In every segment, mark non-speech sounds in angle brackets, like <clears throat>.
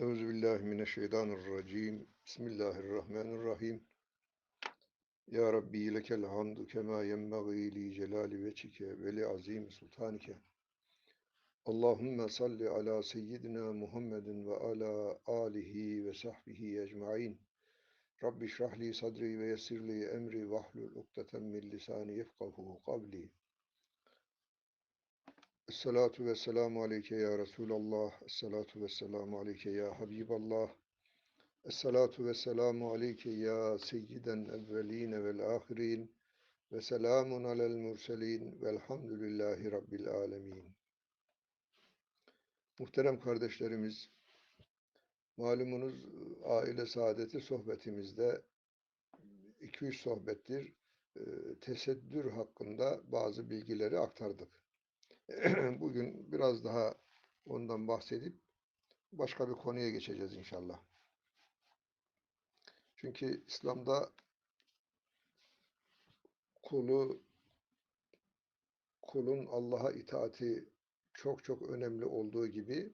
Euzubillahimineşşeytanirracim. Bismillahirrahmanirrahim. Ya Rabbi lekel hamdu kema yenbagî li celali veçhike ve li azîm sultanike. Allahümme salli ala seyyidina Muhammedin ve ala alihi ve sahbihi ecmaîn. Rabbi şrahli sadri ve yessirli emri vahlul ukdeten min lisani yefkahu kavli. Esselatu ve selamu aleyke ya Resulallah. Esselatu ve selamu aleyke ya Habiballah. Esselatu ve selamu aleyke ya seyyiden evveline vel ahirin. Ve selamun alel murselin. Velhamdülillahi Rabbil alemin. Muhterem kardeşlerimiz, malumunuz aile saadeti sohbetimizde 2-3 sohbettir e, tesettür hakkında bazı bilgileri aktardık. <clears throat> Bugün biraz daha ondan bahsedip başka bir konuya geçeceğiz inşallah. Çünkü İslam'da kulu kulun Allah'a itaati çok çok önemli olduğu gibi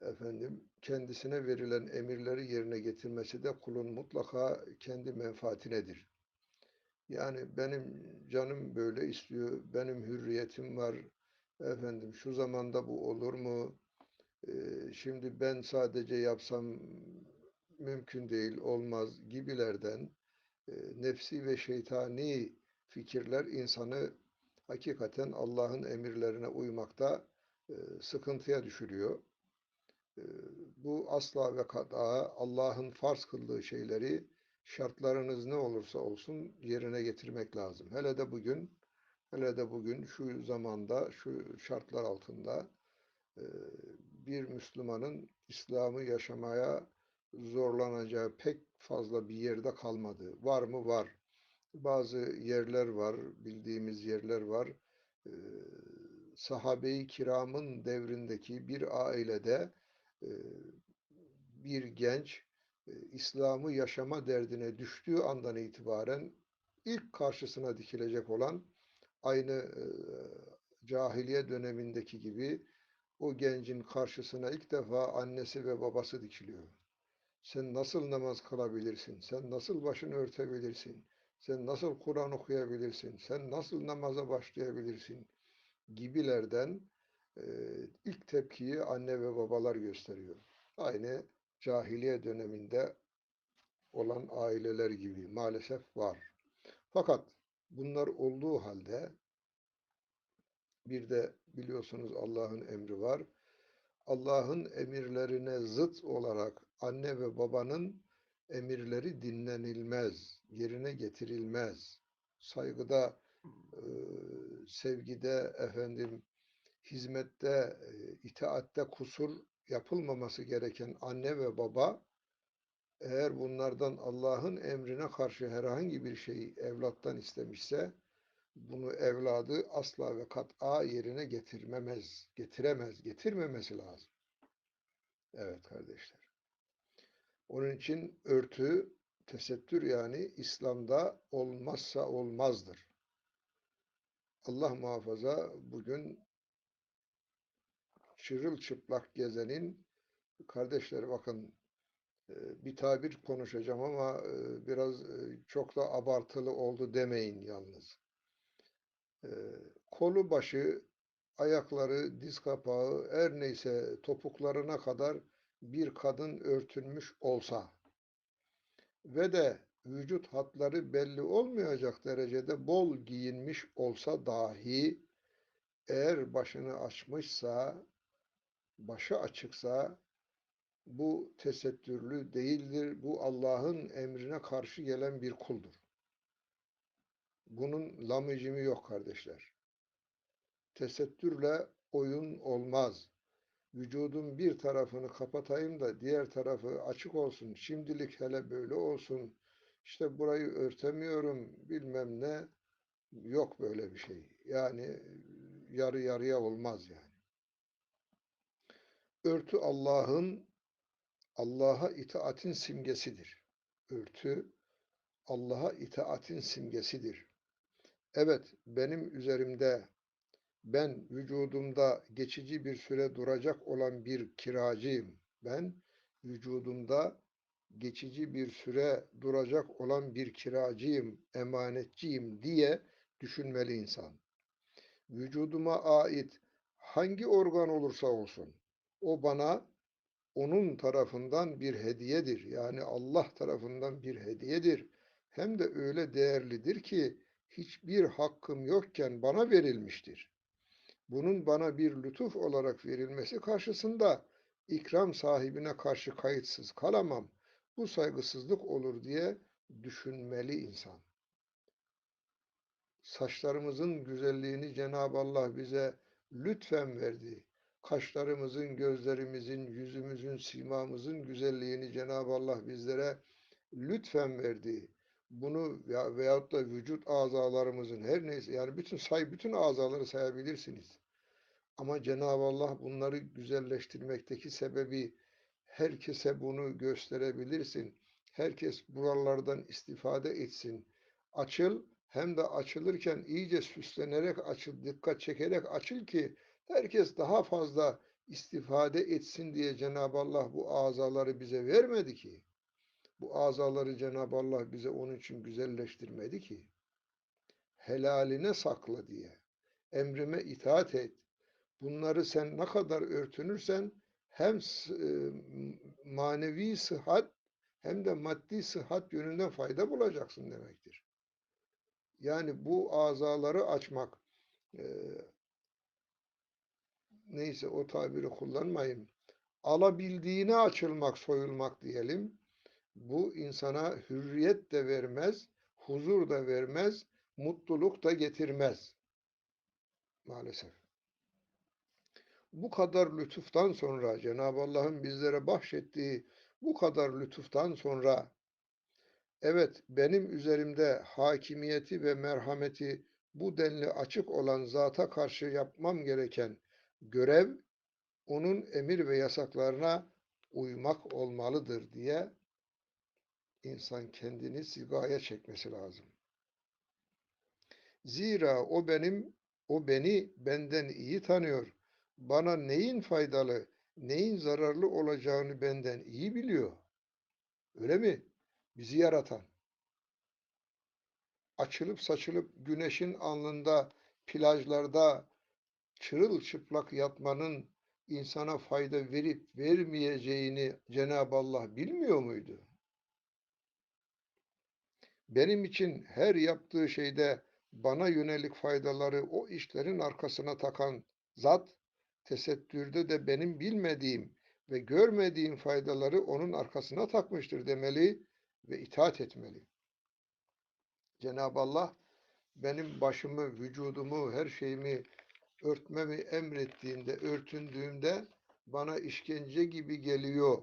efendim kendisine verilen emirleri yerine getirmesi de kulun mutlaka kendi menfaatinedir. Yani benim canım böyle istiyor, benim hürriyetim var, efendim şu zamanda bu olur mu? Şimdi ben sadece yapsam mümkün değil, olmaz gibilerden nefsi ve şeytani fikirler insanı hakikaten Allah'ın emirlerine uymakta sıkıntıya düşürüyor. Bu asla ve kata Allah'ın farz kıldığı şeyleri şartlarınız ne olursa olsun yerine getirmek lazım. Hele de bugün hele de bugün şu zamanda şu şartlar altında bir Müslümanın İslam'ı yaşamaya zorlanacağı pek fazla bir yerde kalmadı. Var mı? Var. Bazı yerler var, bildiğimiz yerler var. Sahabe-i kiramın devrindeki bir ailede bir genç İslam'ı yaşama derdine düştüğü andan itibaren ilk karşısına dikilecek olan aynı e, cahiliye dönemindeki gibi o gencin karşısına ilk defa annesi ve babası dikiliyor. Sen nasıl namaz kılabilirsin? Sen nasıl başını örtebilirsin? Sen nasıl Kur'an okuyabilirsin? Sen nasıl namaza başlayabilirsin? Gibilerden e, ilk tepkiyi anne ve babalar gösteriyor. Aynı cahiliye döneminde olan aileler gibi maalesef var. Fakat bunlar olduğu halde bir de biliyorsunuz Allah'ın emri var. Allah'ın emirlerine zıt olarak anne ve babanın emirleri dinlenilmez, yerine getirilmez. Saygıda, sevgide, efendim, hizmette, itaatte kusur yapılmaması gereken anne ve baba eğer bunlardan Allah'ın emrine karşı herhangi bir şeyi evlattan istemişse bunu evladı asla ve kat'a yerine getirmemez, getiremez, getirmemesi lazım. Evet kardeşler. Onun için örtü, tesettür yani İslam'da olmazsa olmazdır. Allah muhafaza bugün çırılçıplak gezenin kardeşler bakın bir tabir konuşacağım ama biraz çok da abartılı oldu demeyin yalnız. Kolu başı, ayakları, diz kapağı, her neyse topuklarına kadar bir kadın örtünmüş olsa ve de vücut hatları belli olmayacak derecede bol giyinmiş olsa dahi eğer başını açmışsa, başı açıksa bu tesettürlü değildir. Bu Allah'ın emrine karşı gelen bir kuldur. Bunun lamıcımı yok kardeşler. Tesettürle oyun olmaz vücudun bir tarafını kapatayım da diğer tarafı açık olsun. Şimdilik hele böyle olsun. İşte burayı örtemiyorum bilmem ne. Yok böyle bir şey. Yani yarı yarıya olmaz yani. Örtü Allah'ın Allah'a itaatin simgesidir. Örtü Allah'a itaatin simgesidir. Evet benim üzerimde ben vücudumda geçici bir süre duracak olan bir kiracıyım, Ben vücudumda geçici bir süre duracak olan bir kiracıyım, emanetçiyim diye düşünmeli insan. Vücuduma ait hangi organ olursa olsun o bana onun tarafından bir hediyedir. Yani Allah tarafından bir hediyedir. Hem de öyle değerlidir ki hiçbir hakkım yokken bana verilmiştir. Bunun bana bir lütuf olarak verilmesi karşısında ikram sahibine karşı kayıtsız kalamam. Bu saygısızlık olur diye düşünmeli insan. Saçlarımızın güzelliğini Cenab-ı Allah bize lütfen verdi. Kaşlarımızın, gözlerimizin, yüzümüzün, simamızın güzelliğini Cenab-ı Allah bizlere lütfen verdi. Bunu veya, veyahut da vücut azalarımızın her neyse yani bütün say bütün azaları sayabilirsiniz. Ama Cenab-ı Allah bunları güzelleştirmekteki sebebi herkese bunu gösterebilirsin. Herkes buralardan istifade etsin. Açıl hem de açılırken iyice süslenerek açıl, dikkat çekerek açıl ki herkes daha fazla istifade etsin diye Cenab-ı Allah bu azaları bize vermedi ki. Bu azaları Cenab-ı Allah bize onun için güzelleştirmedi ki. Helaline sakla diye. Emrime itaat et. Bunları sen ne kadar örtünürsen hem e, manevi sıhhat hem de maddi sıhhat yönünden fayda bulacaksın demektir. Yani bu azaları açmak, e, neyse o tabiri kullanmayayım, alabildiğine açılmak, soyulmak diyelim, bu insana hürriyet de vermez, huzur da vermez, mutluluk da getirmez. Maalesef. Bu kadar lütuftan sonra, Cenab-ı Allah'ın bizlere bahşettiği bu kadar lütuftan sonra, evet benim üzerimde hakimiyeti ve merhameti bu denli açık olan zata karşı yapmam gereken görev, onun emir ve yasaklarına uymak olmalıdır diye insan kendini sigaya çekmesi lazım. Zira o benim, o beni benden iyi tanıyor. Bana neyin faydalı, neyin zararlı olacağını benden iyi biliyor. Öyle mi? Bizi yaratan. Açılıp saçılıp güneşin alnında, plajlarda çırılçıplak yatmanın insana fayda verip vermeyeceğini Cenab-ı Allah bilmiyor muydu? Benim için her yaptığı şeyde bana yönelik faydaları o işlerin arkasına takan zat, tesettürde de benim bilmediğim ve görmediğim faydaları onun arkasına takmıştır demeli ve itaat etmeli. Cenab-ı Allah benim başımı, vücudumu, her şeyimi örtmemi emrettiğinde, örtündüğümde bana işkence gibi geliyor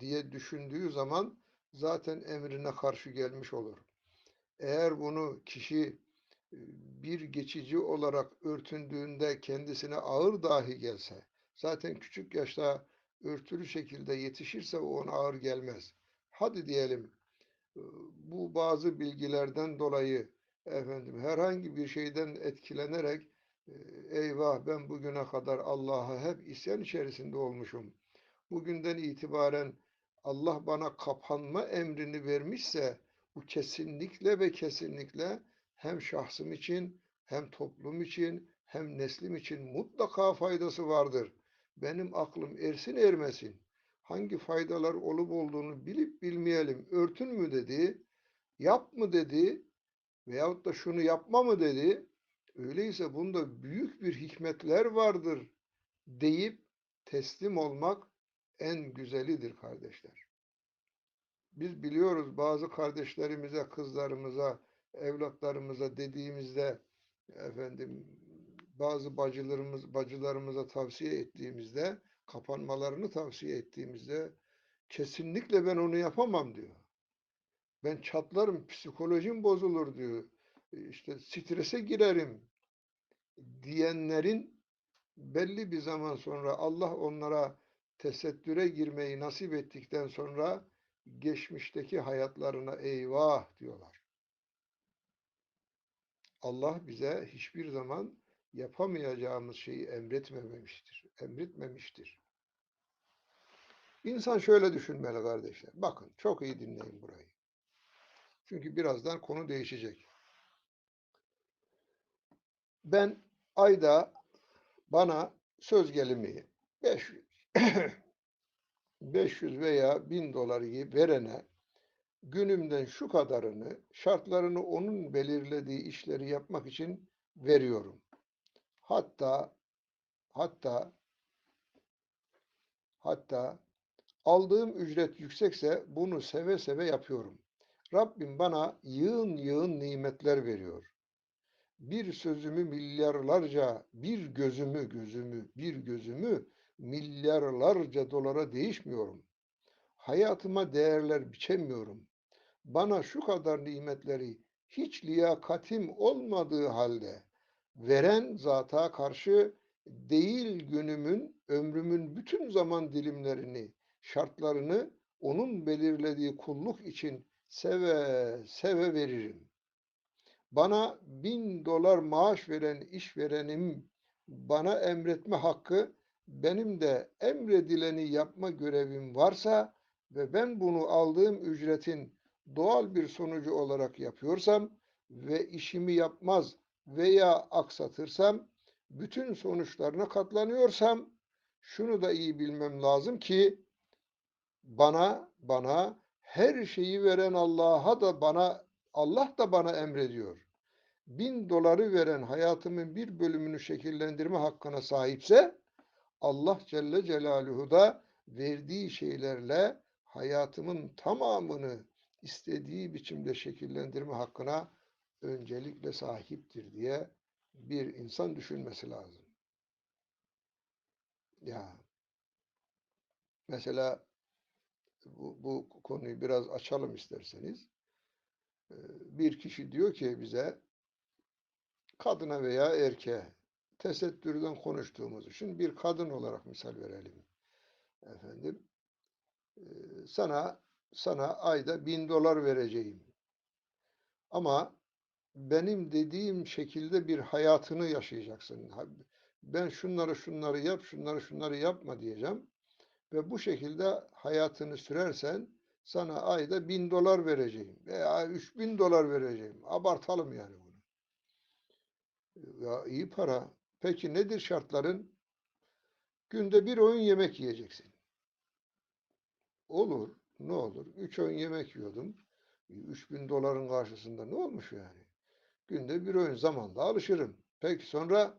diye düşündüğü zaman zaten emrine karşı gelmiş olur. Eğer bunu kişi e, bir geçici olarak örtündüğünde kendisine ağır dahi gelse, zaten küçük yaşta örtülü şekilde yetişirse o ona ağır gelmez. Hadi diyelim e, bu bazı bilgilerden dolayı efendim herhangi bir şeyden etkilenerek eyvah ben bugüne kadar Allah'a hep isyan içerisinde olmuşum. Bugünden itibaren Allah bana kapanma emrini vermişse bu kesinlikle ve kesinlikle hem şahsım için hem toplum için hem neslim için mutlaka faydası vardır. Benim aklım ersin ermesin. Hangi faydalar olup olduğunu bilip bilmeyelim. Örtün mü dedi, yap mı dedi veyahut da şunu yapma mı dedi. Öyleyse bunda büyük bir hikmetler vardır deyip teslim olmak en güzelidir kardeşler. Biz biliyoruz bazı kardeşlerimize, kızlarımıza, evlatlarımıza dediğimizde efendim bazı bacılarımız bacılarımıza tavsiye ettiğimizde kapanmalarını tavsiye ettiğimizde kesinlikle ben onu yapamam diyor. Ben çatlarım, psikolojim bozulur diyor. İşte strese girerim diyenlerin belli bir zaman sonra Allah onlara tesettüre girmeyi nasip ettikten sonra geçmişteki hayatlarına eyvah diyorlar. Allah bize hiçbir zaman yapamayacağımız şeyi emretmemiştir. Emretmemiştir. İnsan şöyle düşünmeli kardeşler. Bakın çok iyi dinleyin burayı. Çünkü birazdan konu değişecek. Ben ayda bana söz gelimi 500 500 <clears throat> veya 1000 doları verene günümden şu kadarını şartlarını onun belirlediği işleri yapmak için veriyorum. Hatta hatta hatta aldığım ücret yüksekse bunu seve seve yapıyorum. Rabbim bana yığın yığın nimetler veriyor. Bir sözümü milyarlarca, bir gözümü gözümü, bir gözümü milyarlarca dolara değişmiyorum. Hayatıma değerler biçemiyorum. Bana şu kadar nimetleri hiç liyakatim olmadığı halde veren zata karşı değil günümün, ömrümün bütün zaman dilimlerini, şartlarını onun belirlediği kulluk için seve seve veririm. Bana bin dolar maaş veren işverenim bana emretme hakkı benim de emredileni yapma görevim varsa ve ben bunu aldığım ücretin doğal bir sonucu olarak yapıyorsam ve işimi yapmaz veya aksatırsam bütün sonuçlarına katlanıyorsam şunu da iyi bilmem lazım ki bana bana her şeyi veren Allah'a da bana Allah da bana emrediyor. Bin doları veren hayatımın bir bölümünü şekillendirme hakkına sahipse Allah Celle Celaluhu da verdiği şeylerle hayatımın tamamını istediği biçimde şekillendirme hakkına öncelikle sahiptir diye bir insan düşünmesi lazım. Ya mesela bu, bu konuyu biraz açalım isterseniz. Bir kişi diyor ki bize kadına veya erkeğe tesettürden konuştuğumuz için bir kadın olarak misal verelim. Efendim sana sana ayda bin dolar vereceğim. Ama benim dediğim şekilde bir hayatını yaşayacaksın. Ben şunları şunları yap, şunları şunları yapma diyeceğim. Ve bu şekilde hayatını sürersen sana ayda bin dolar vereceğim veya üç bin dolar vereceğim. Abartalım yani. Ya iyi para. Peki nedir şartların? Günde bir oyun yemek yiyeceksin. Olur. Ne olur? Üç öğün yemek yiyordum. Üç bin doların karşısında ne olmuş yani? Günde bir öğün zamanda alışırım. Peki sonra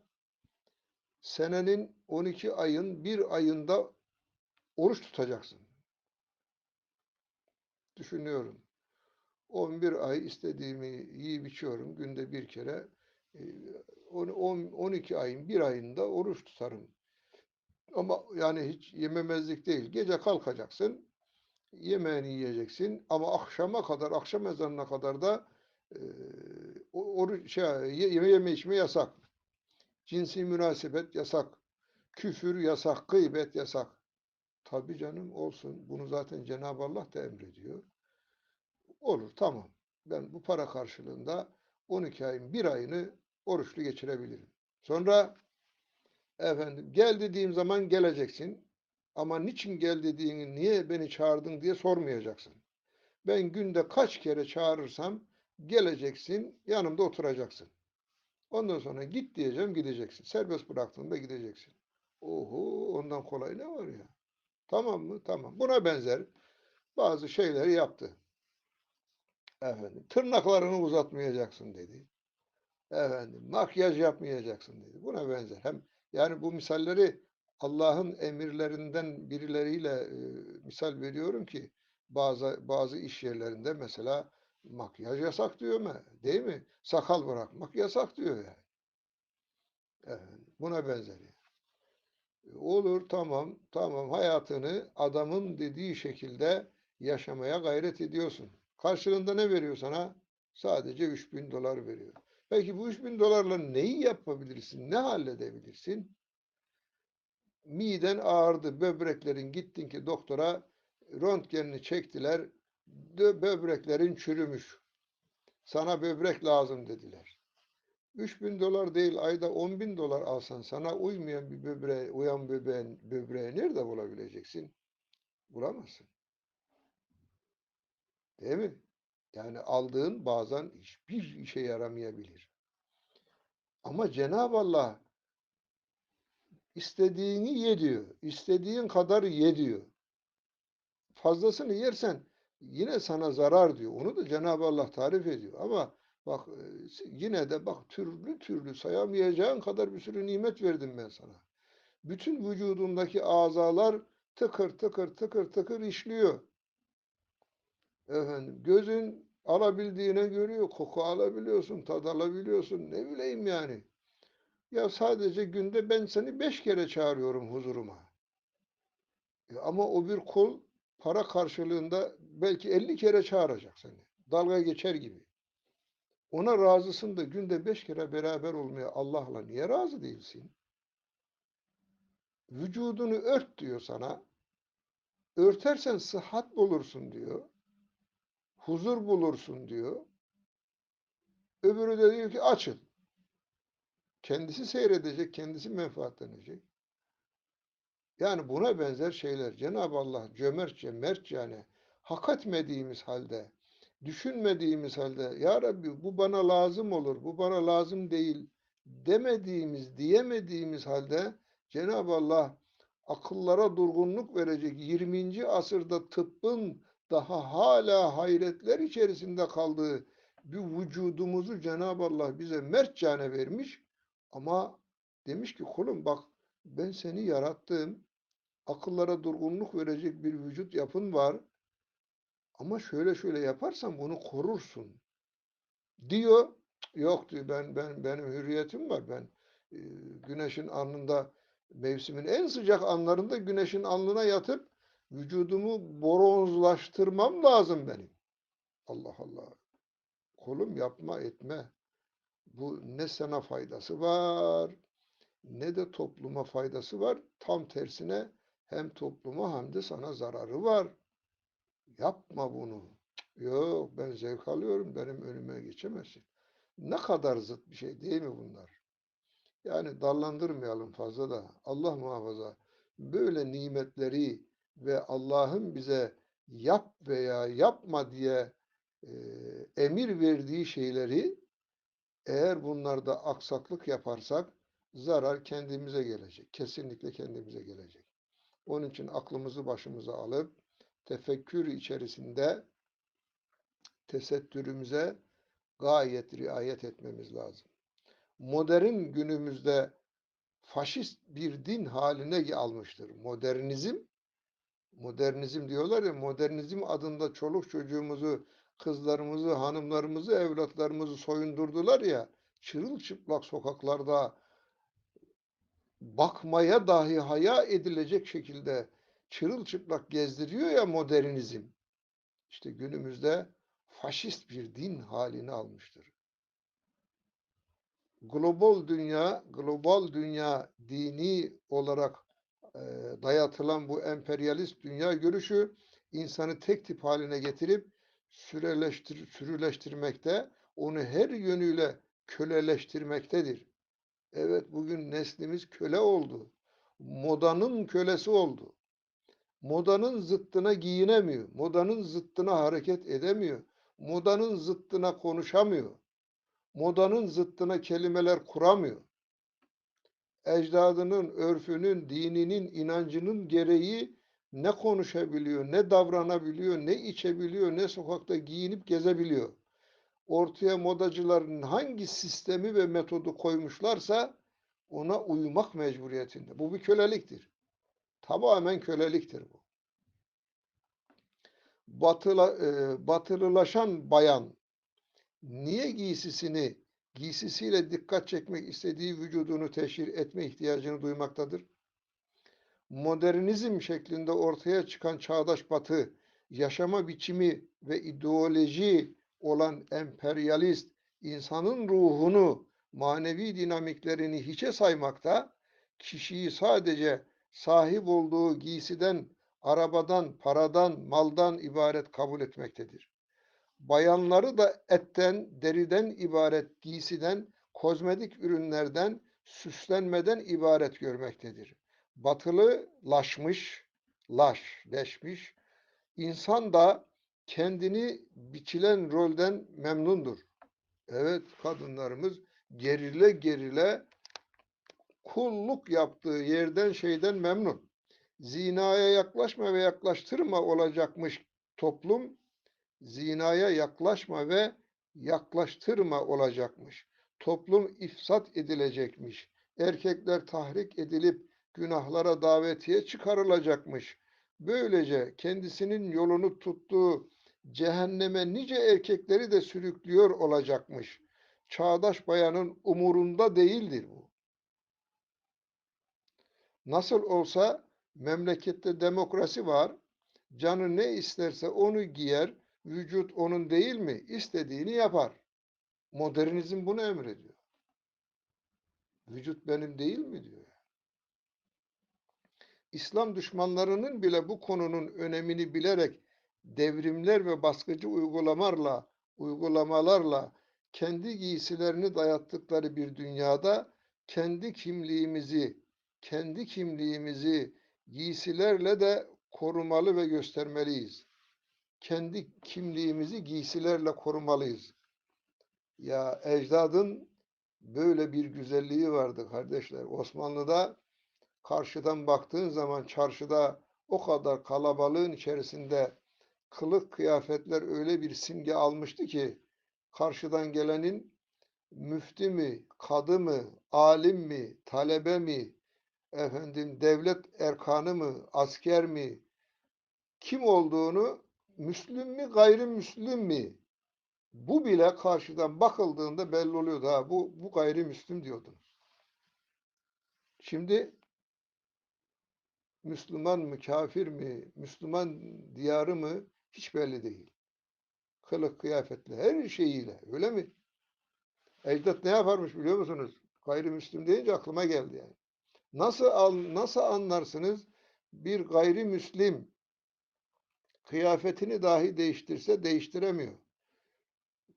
senenin 12 ayın bir ayında oruç tutacaksın. Düşünüyorum. 11 ay istediğimi yiyip içiyorum. Günde bir kere 12 e, ayın bir ayında oruç tutarım. Ama yani hiç yememezlik değil. Gece kalkacaksın. Yemeğini yiyeceksin. Ama akşama kadar, akşam ezanına kadar da e, oruç, şey, yeme yeme içme yasak. Cinsi münasebet yasak. Küfür yasak, gıybet yasak. Tabi canım olsun. Bunu zaten Cenab-ı Allah da emrediyor. Olur tamam. Ben bu para karşılığında 12 ayın bir ayını oruçlu geçirebilirim. Sonra efendim gel dediğim zaman geleceksin. Ama niçin gel dediğini, niye beni çağırdın diye sormayacaksın. Ben günde kaç kere çağırırsam geleceksin, yanımda oturacaksın. Ondan sonra git diyeceğim, gideceksin. Serbest bıraktığında gideceksin. Oho, ondan kolay ne var ya? Tamam mı? Tamam. Buna benzer bazı şeyleri yaptı. Efendim, tırnaklarını uzatmayacaksın dedi. Efendim, makyaj yapmayacaksın dedi. Buna benzer. Hem yani bu misalleri Allah'ın emirlerinden birileriyle e, misal veriyorum ki bazı bazı iş yerlerinde mesela makyaj yasak diyor mu? Değil mi? Sakal bırakmak yasak diyor yani. Efendim, buna benzer. Olur tamam tamam hayatını adamın dediği şekilde yaşamaya gayret ediyorsun. Karşılığında ne veriyor sana? Sadece 3000 dolar veriyor. Peki bu 3000 dolarla neyi yapabilirsin? Ne halledebilirsin? Miden ağırdı, böbreklerin gittin ki doktora röntgenini çektiler. Böbreklerin çürümüş. Sana böbrek lazım dediler. 3 bin dolar değil ayda 10 bin dolar alsan sana uymayan bir böbreğe, uyan böbreğin, böbreği nerede bulabileceksin? Bulamazsın. Değil mi? Yani aldığın bazen hiçbir işe yaramayabilir. Ama Cenab-ı Allah istediğini ye diyor. İstediğin kadar ye diyor. Fazlasını yersen yine sana zarar diyor. Onu da Cenab-ı Allah tarif ediyor. Ama bak e, yine de bak türlü türlü sayamayacağın kadar bir sürü nimet verdim ben sana. Bütün vücudundaki azalar tıkır tıkır tıkır tıkır işliyor. Efendim gözün alabildiğine görüyor, koku alabiliyorsun, tad alabiliyorsun. Ne bileyim yani. Ya sadece günde ben seni beş kere çağırıyorum huzuruma. E ama o bir kul para karşılığında belki elli kere çağıracak seni. Dalga geçer gibi. Ona razısın da günde beş kere beraber olmaya Allah'la niye razı değilsin? Vücudunu ört diyor sana. Örtersen sıhhat bulursun diyor. Huzur bulursun diyor. Öbürü de diyor ki açıl. Kendisi seyredecek, kendisi menfaatlenecek. Yani buna benzer şeyler Cenab-ı Allah cömertçe, mertçe yani hak etmediğimiz halde, düşünmediğimiz halde Ya Rabbi bu bana lazım olur, bu bana lazım değil demediğimiz, diyemediğimiz halde Cenab-ı Allah akıllara durgunluk verecek 20. asırda tıbbın daha hala hayretler içerisinde kaldığı bir vücudumuzu Cenab-ı Allah bize mertçane vermiş ama demiş ki kulum bak ben seni yarattım. Akıllara durgunluk verecek bir vücut yapın var. Ama şöyle şöyle yaparsan bunu korursun. Diyor. Yok diyor ben ben benim hürriyetim var. Ben güneşin alnında mevsimin en sıcak anlarında güneşin alnına yatıp vücudumu bronzlaştırmam lazım benim. Allah Allah. Kulum yapma etme. Bu ne sana faydası var ne de topluma faydası var. Tam tersine hem topluma hem de sana zararı var. Yapma bunu. Yok ben zevk alıyorum benim önüme geçemezsin. Ne kadar zıt bir şey değil mi bunlar? Yani dallandırmayalım fazla da Allah muhafaza böyle nimetleri ve Allah'ın bize yap veya yapma diye e, emir verdiği şeyleri eğer bunlarda aksaklık yaparsak zarar kendimize gelecek. Kesinlikle kendimize gelecek. Onun için aklımızı başımıza alıp tefekkür içerisinde tesettürümüze gayet riayet etmemiz lazım. Modern günümüzde faşist bir din haline almıştır. Modernizm, modernizm diyorlar ya, modernizm adında çoluk çocuğumuzu, kızlarımızı, hanımlarımızı, evlatlarımızı soyundurdular ya, çırılçıplak sokaklarda bakmaya dahi haya edilecek şekilde çırılçıplak gezdiriyor ya modernizm. İşte günümüzde faşist bir din halini almıştır. Global dünya, global dünya dini olarak dayatılan bu emperyalist dünya görüşü insanı tek tip haline getirip süreleştir, sürüleştirmekte, onu her yönüyle köleleştirmektedir. Evet bugün neslimiz köle oldu. Modanın kölesi oldu. Modanın zıttına giyinemiyor. Modanın zıttına hareket edemiyor. Modanın zıttına konuşamıyor. Modanın zıttına kelimeler kuramıyor. Ecdadının, örfünün, dininin, inancının gereği ne konuşabiliyor, ne davranabiliyor, ne içebiliyor, ne sokakta giyinip gezebiliyor ortaya modacıların hangi sistemi ve metodu koymuşlarsa ona uymak mecburiyetinde. Bu bir köleliktir. Tamamen köleliktir bu. Batıla, e, batılılaşan bayan niye giysisini giysisiyle dikkat çekmek istediği vücudunu teşhir etme ihtiyacını duymaktadır? Modernizm şeklinde ortaya çıkan çağdaş batı yaşama biçimi ve ideoloji olan emperyalist insanın ruhunu, manevi dinamiklerini hiçe saymakta, kişiyi sadece sahip olduğu giysiden, arabadan, paradan, maldan ibaret kabul etmektedir. Bayanları da etten, deriden ibaret giysiden, kozmetik ürünlerden, süslenmeden ibaret görmektedir. Batılılaşmış, laşleşmiş. İnsan da kendini biçilen rolden memnundur. Evet kadınlarımız gerile gerile kulluk yaptığı yerden şeyden memnun. Zinaya yaklaşma ve yaklaştırma olacakmış toplum. Zinaya yaklaşma ve yaklaştırma olacakmış. Toplum ifsat edilecekmiş. Erkekler tahrik edilip günahlara davetiye çıkarılacakmış. Böylece kendisinin yolunu tuttuğu cehenneme nice erkekleri de sürüklüyor olacakmış. Çağdaş bayanın umurunda değildir bu. Nasıl olsa memlekette demokrasi var. Canı ne isterse onu giyer. Vücut onun değil mi? İstediğini yapar. Modernizm bunu emrediyor. Vücut benim değil mi diyor. İslam düşmanlarının bile bu konunun önemini bilerek devrimler ve baskıcı uygulamalarla uygulamalarla kendi giysilerini dayattıkları bir dünyada kendi kimliğimizi kendi kimliğimizi giysilerle de korumalı ve göstermeliyiz. Kendi kimliğimizi giysilerle korumalıyız. Ya ecdadın böyle bir güzelliği vardı kardeşler. Osmanlı'da karşıdan baktığın zaman çarşıda o kadar kalabalığın içerisinde kılık kıyafetler öyle bir simge almıştı ki karşıdan gelenin müfti mi, kadı mı, alim mi, talebe mi, efendim devlet erkanı mı, asker mi, kim olduğunu Müslüm mi, gayrimüslim mi? Bu bile karşıdan bakıldığında belli oluyordu. Ha, bu, bu gayrimüslim diyordunuz. Şimdi Müslüman mı, kafir mi, Müslüman diyarı mı hiç belli değil. Kılık kıyafetle, her şeyiyle. Öyle mi? Ecdat ne yaparmış biliyor musunuz? Gayrimüslim deyince aklıma geldi yani. Nasıl al, nasıl anlarsınız? Bir gayrimüslim kıyafetini dahi değiştirse değiştiremiyor.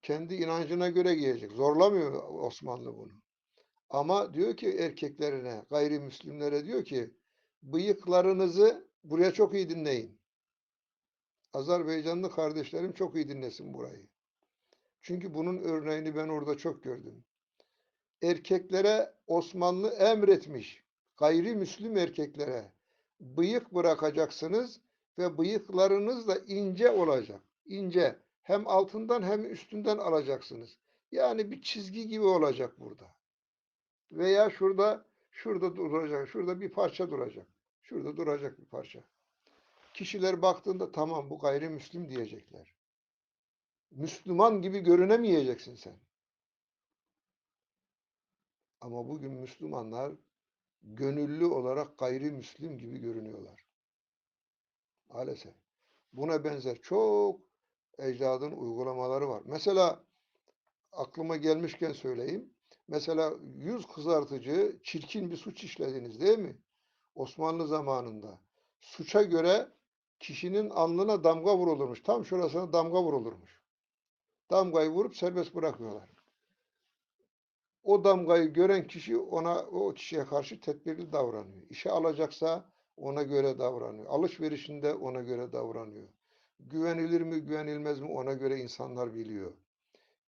Kendi inancına göre giyecek. Zorlamıyor Osmanlı bunu. Ama diyor ki erkeklerine, gayrimüslimlere diyor ki bıyıklarınızı buraya çok iyi dinleyin. Azerbaycanlı kardeşlerim çok iyi dinlesin burayı. Çünkü bunun örneğini ben orada çok gördüm. Erkeklere Osmanlı emretmiş. Gayrimüslim erkeklere bıyık bırakacaksınız ve bıyıklarınız da ince olacak. İnce. Hem altından hem üstünden alacaksınız. Yani bir çizgi gibi olacak burada. Veya şurada şurada duracak. Şurada bir parça duracak. Şurada duracak bir parça. Kişiler baktığında tamam bu gayrimüslim diyecekler. Müslüman gibi görünemeyeceksin sen. Ama bugün Müslümanlar gönüllü olarak gayrimüslim gibi görünüyorlar. Maalesef. Buna benzer çok ecdadın uygulamaları var. Mesela aklıma gelmişken söyleyeyim. Mesela yüz kızartıcı çirkin bir suç işlediniz değil mi? Osmanlı zamanında. Suça göre kişinin alnına damga vurulurmuş. Tam şurasına damga vurulurmuş. Damgayı vurup serbest bırakıyorlar. O damgayı gören kişi ona o kişiye karşı tedbirli davranıyor. İşe alacaksa ona göre davranıyor. Alışverişinde ona göre davranıyor. Güvenilir mi güvenilmez mi ona göre insanlar biliyor.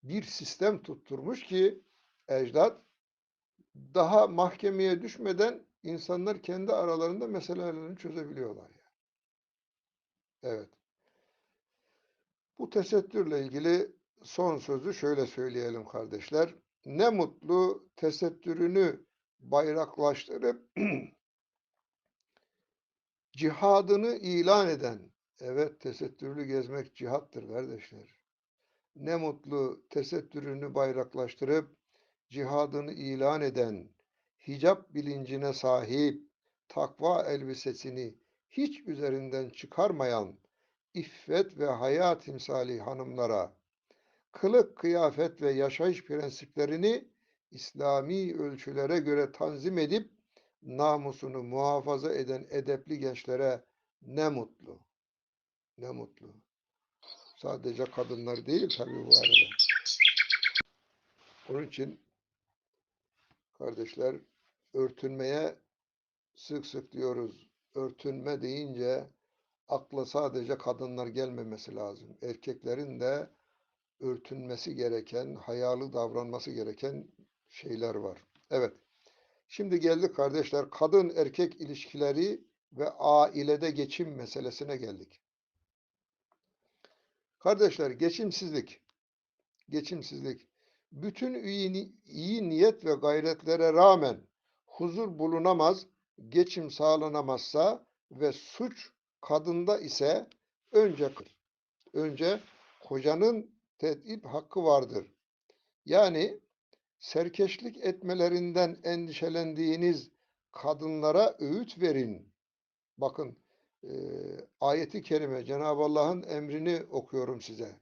Bir sistem tutturmuş ki ecdat daha mahkemeye düşmeden insanlar kendi aralarında meselelerini çözebiliyorlar. Yani. Evet. Bu tesettürle ilgili son sözü şöyle söyleyelim kardeşler. Ne mutlu tesettürünü bayraklaştırıp <clears throat> cihadını ilan eden, evet tesettürlü gezmek cihattır kardeşler. Ne mutlu tesettürünü bayraklaştırıp cihadını ilan eden, hicap bilincine sahip, takva elbisesini hiç üzerinden çıkarmayan iffet ve hayat timsali hanımlara, kılık, kıyafet ve yaşayış prensiplerini İslami ölçülere göre tanzim edip namusunu muhafaza eden edepli gençlere ne mutlu. Ne mutlu. Sadece kadınlar değil tabii bu arada. Onun için kardeşler örtünmeye sık sık diyoruz. örtünme deyince akla sadece kadınlar gelmemesi lazım. Erkeklerin de örtünmesi gereken, hayalı davranması gereken şeyler var. Evet. Şimdi geldik kardeşler kadın erkek ilişkileri ve ailede geçim meselesine geldik. Kardeşler geçimsizlik, geçimsizlik bütün iyi, iyi niyet ve gayretlere rağmen huzur bulunamaz, geçim sağlanamazsa ve suç kadında ise önce önce kocanın tedbir hakkı vardır. Yani serkeşlik etmelerinden endişelendiğiniz kadınlara öğüt verin. Bakın e, ayeti kerime Cenab-ı Allah'ın emrini okuyorum size.